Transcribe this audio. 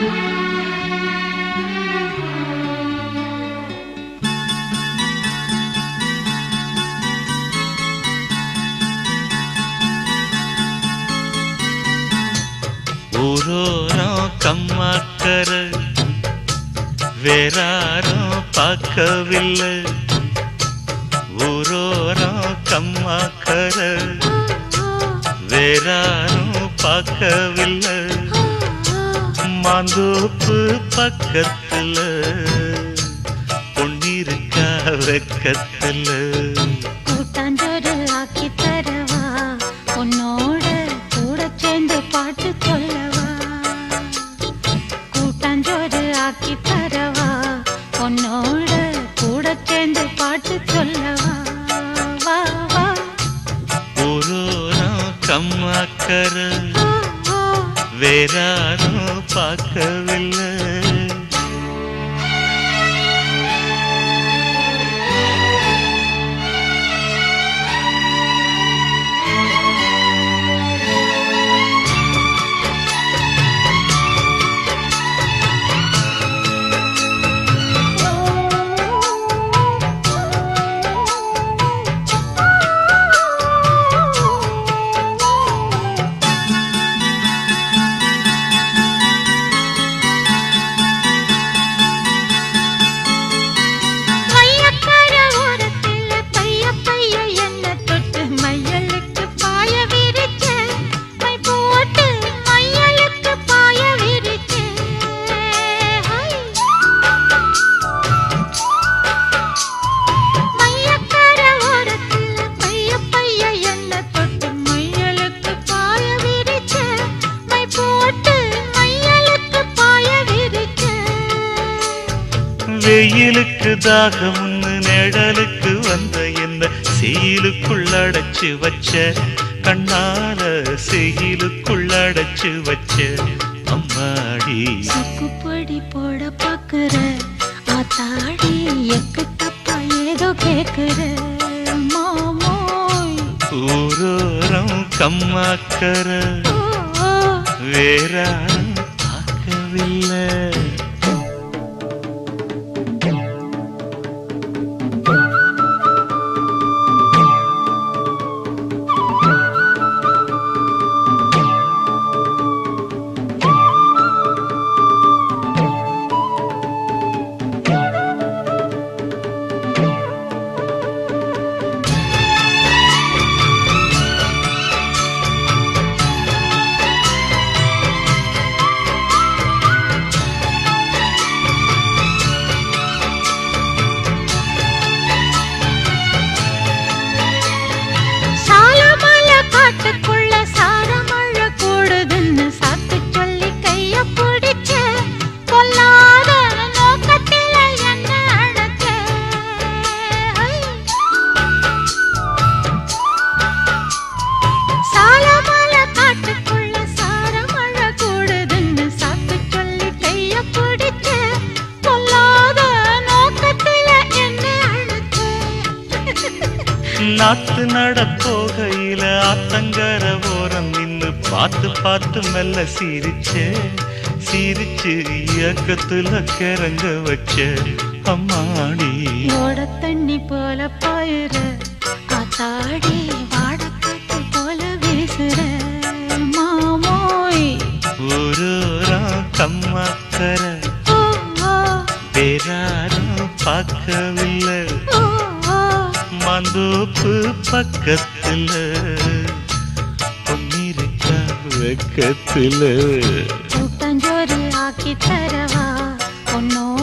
ஊரோரம் கம்மாக்கர வேறாரும் பார்க்கவில்லை. ஊரோரம் கம்மாக்கர வேறாரும் பார்க்கவில்லை. மாந்தோப்பு பக்கத்துல பொன்னிருக்கா வெக்கத்துல. கூட்டாஞ்சோறு ஆக்கி தரவா உன்னோட கூட சேர்ந்து பாட்டு சொல்லவா. கூட்டாஞ்சோறு ஆக்கி தரவா உன்னோட கூட சேர்ந்து பாட்டு சொல்லவா. வா வா. ஊரோரம் கம்மாக்கர. வேறாரும் பார்க்கவில்லை வெயிலுக்கு தாகம்னு நிழலுக்கு வந்த என்ன? செயலுக்குள் அடைச்சு வச்ச கண்ணால செயலுக்குள் அடைச்சு வச்ச அம்மாடி. சுக்குப்பொடி போட பாக்குற ஆத்தாடி எக்கு தப்பா ஏதோ கேக்குற. ஊரோரம் ஓ. வேறாரும் பார்க்கவில்லை. நாத்து நட போகையில ஆத்தங்கர ஓரம் நின்னு பார்த்து பார்த்து மெல்ல சிரிச்சே சிரிச்சு இயக்கத்துல கிறங்க வச்ச. அம்மாடி. ஓட தண்ணி போல பாயுற காத்தாடி வாடக்காத்து போல வீசுற. மாமோய். ஊரோரம் கம்மாக்கர ஓ, ஓ, மாந்தோப்பு பக்கத்துல பொன்னிருக்கா வெக்கத்துல. கூட்டாஞ்சோறு ஆக்கி தரவா? உன்னோட